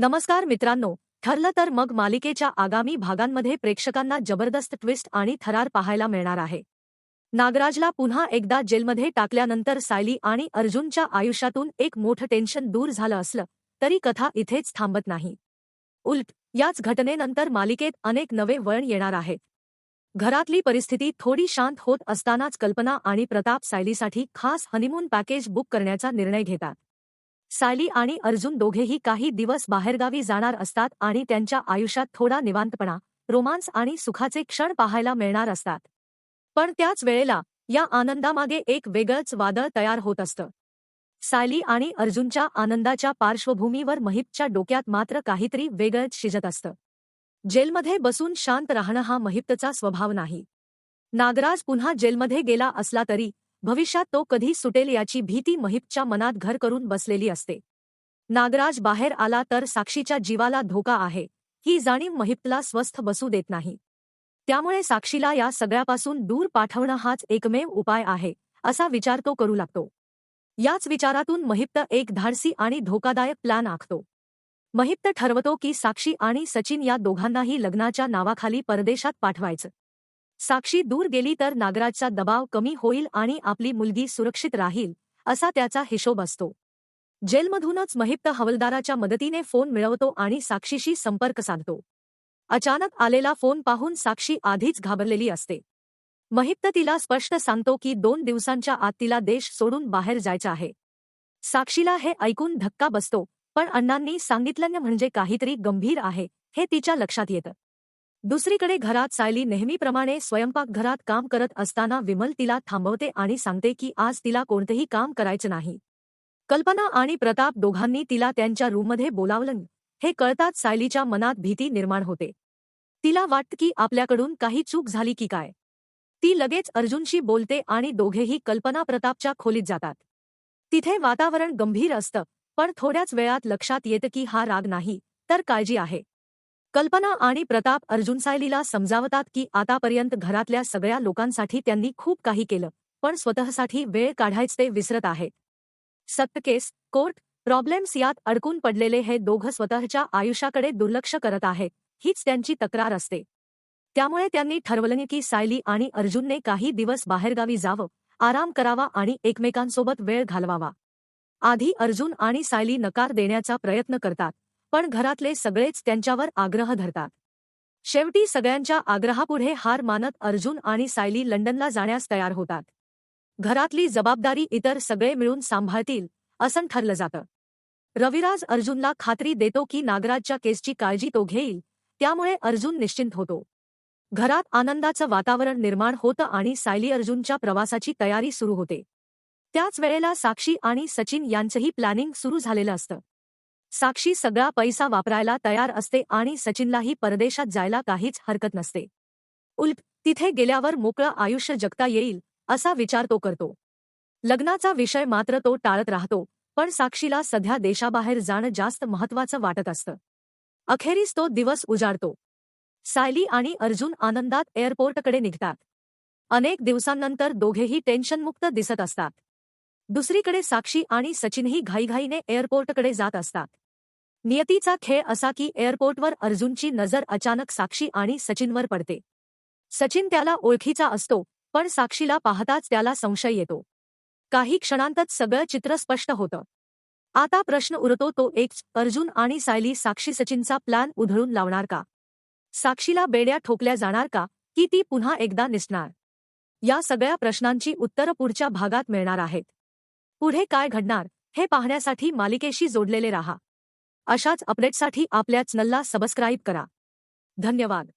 नमस्कार मित्रांनो ठरलं तर मग मालिकेच्या आगामी भागांमध्ये प्रेक्षकांना जबरदस्त ट्विस्ट आणि थरार पाहायला मिळणार आहे. नागराजला पुन्हा एकदा जेलमध्ये टाकल्यानंतर सायली आणि अर्जुनच्या आयुष्यातून एक मोठं टेन्शन दूर झालं असलं तरी कथा इथेच थांबत नाही. उलट याच घटनेनंतर मालिकेत अनेक नवे वळण येणार आहेत घरातली परिस्थिती थोडी शांत होत असतानाच कल्पना आणि प्रताप सायलीसाठी खास हनीमून पॅकेज बुक करण्याचा निर्णय घेतात. सायली आणि अर्जुन दोघेही काही दिवस बाहेरगावी जाणार असतात आणि त्यांच्या आयुष्यात थोडा निवांतपणा रोमांस आणि सुखाचे क्षण पाहायला मिळणार असतात. पण त्याच वेळेला या आनंदामागे एक वेगळंच वादळ तयार होत असतं. सायली आणि अर्जुनच्या आनंदाच्या पार्श्वभूमीवर महिपच्या डोक्यात मात्र काहीतरी वेगळंच शिजत असतं. जेलमध्ये बसून शांत राहणं हा महिप्तचा स्वभाव नाही. नागराज पुन्हा जेलमध्ये गेला असला तरी भविष्यात तो कधी सुटेल याची भीती महिपच्या मनात घर करून बसलेली असते. नागराज बाहेर आला तर साक्षीच्या जीवाला धोका आहे. ही जाणीव महिपला स्वस्थ बसू देत नाही. त्यामुळे साक्षीला या सगळ्यापासून दूर पाठवणं हाच एकमेव उपाय आहे असा विचार तो करू लागतो. याच विचारातून महिप्त एक धाडसी आणि धोकादायक प्लॅन आखतो. महिप्त ठरवतो की साक्षी आणि सचिन या दोघांनाही लग्नाच्या नावाखाली परदेशात पाठवायचं. साक्षी दूर गेली तर नागराजचा दबाव कमी होईल आणि आपली मुलगी सुरक्षित राहील असा त्याचा हिशोब असतो. जेलमधूनच महिप्त हवलदाराच्या मदतीने फोन मिळवतो आणि साक्षीशी संपर्क साधतो. अचानक आलेला फोन पाहून साक्षी आधीच घाबरलेली असते. महिप्त तिला स्पष्ट सांगतो की दोन दिवसांच्या आत तिला देश सोडून बाहेर जायचं आहे. साक्षीला हे ऐकून धक्का बसतो पण अण्णांनी सांगितलं म्हणजे काहीतरी गंभीर आहे हे तिच्या लक्षात येतं. दुसरीकडे घरात सायली नेहमीप्रमाणे स्वयंपाकघरात काम करत असताना विमल तिला थांबवते आणि सांगते की आज तिला कोणतंही काम करायचं नाही. कल्पना आणि प्रताप दोघांनी तिला त्यांच्या रूममध्ये बोलावलं. हे कळताच सायलीच्या मनात भीती निर्माण होते. तिला वाटतं की आपल्याकडून काही चूक झाली की काय? ती लगेच अर्जुनशी बोलते आणि दोघेही कल्पना प्रतापच्या खोलीत जातात. तिथे वातावरण गंभीर असतं पण थोड्याच वेळात लक्षात येतं की हा राग नाही तर काळजी आहे. कल्पना आणि प्रताप अर्जुन सायलीला समजावतात की आतापर्यंत घरातल्या सगळ्या लोकांसाठी त्यांनी खूप काही केलं पण स्वतःसाठी वेळ काढायच ते विसरत आहेत सत्तकेस कोर्ट प्रॉब्लेम्स यात अडकून पडलेले हे दोघं स्वतःच्या आयुष्याकडे दुर्लक्ष करत आहेत हीच त्यांची तक्रार असते. त्यामुळे त्यांनी ठरवलं की सायली आणि अर्जुनने काही दिवस बाहेरगावी जावं आराम करावा आणि एकमेकांसोबत वेळ घालवावा. आधी अर्जुन आणि सायली नकार देण्याचा प्रयत्न करतात पण घरातले सगळेच त्यांच्यावर आग्रह धरतात. शेवटी सगळ्यांच्या आग्रहापुढे हार मानत अर्जुन आणि सायली लंडनला जाण्यास तयार होतात. घरातली जबाबदारी इतर सगळे मिळून सांभाळतील असं ठरलं जातं. रविराज अर्जुनला खात्री देतो की नागराजच्या केसची काळजी तो घेईल त्यामुळे अर्जुन निश्चिंत होतो. घरात आनंदाचं वातावरण निर्माण होतं आणि सायली अर्जुनच्या प्रवासाची तयारी सुरू होते. त्याच वेळेला साक्षी आणि सचिन यांचंही प्लॅनिंग सुरू झालेलं असतं. साक्षी सगळा पैसा वापरायला तयार असते आणि सचिनलाही परदेशात जायला काहीच हरकत नसते. उलट तिथे गेल्यावर मोकळं आयुष्य जगता येईल असा विचार तो करतो. लग्नाचा विषय मात्र तो टाळत राहतो पण साक्षीला सध्या देशाबाहेर जाणं जास्त महत्वाचं वाटत असतं. अखेरीस तो दिवस उजाडतो. सायली आणि अर्जुन आनंदात एअरपोर्टकडे निघतात. अनेक दिवसांनंतर दोघेही टेन्शनमुक्त दिसत असतात. दुसरीकडे साक्षी आणि सचिनही घाईघाईने एअरपोर्टकडे जात असतात. नियतीचा खेळ असा की एअरपोर्टवर अर्जुनची नजर अचानक साक्षी आणि सचिनवर पडते. सचिन त्याला ओळखीचा असतो पण साक्षीला पाहताच त्याला संशय येतो. काही क्षणांतच सगळं चित्र स्पष्ट होतं. आता प्रश्न उरतो तो एक अर्जुन आणि सायली साक्षी सचिनचा प्लॅन उधळून लावणार का? साक्षीला बेड्या ठोकल्या जाणार का की ती पुन्हा एकदा निसणार? या सगळ्या प्रश्नांची उत्तरं पुढच्या भागात मिळणार आहेत. पुढे काय घडणार हे पाहण्यासाठी मालिकेशी जोडलेले राहा. अशाच अपडेटसाठी आपल्या चॅनलला सबस्क्राईब करा. धन्यवाद.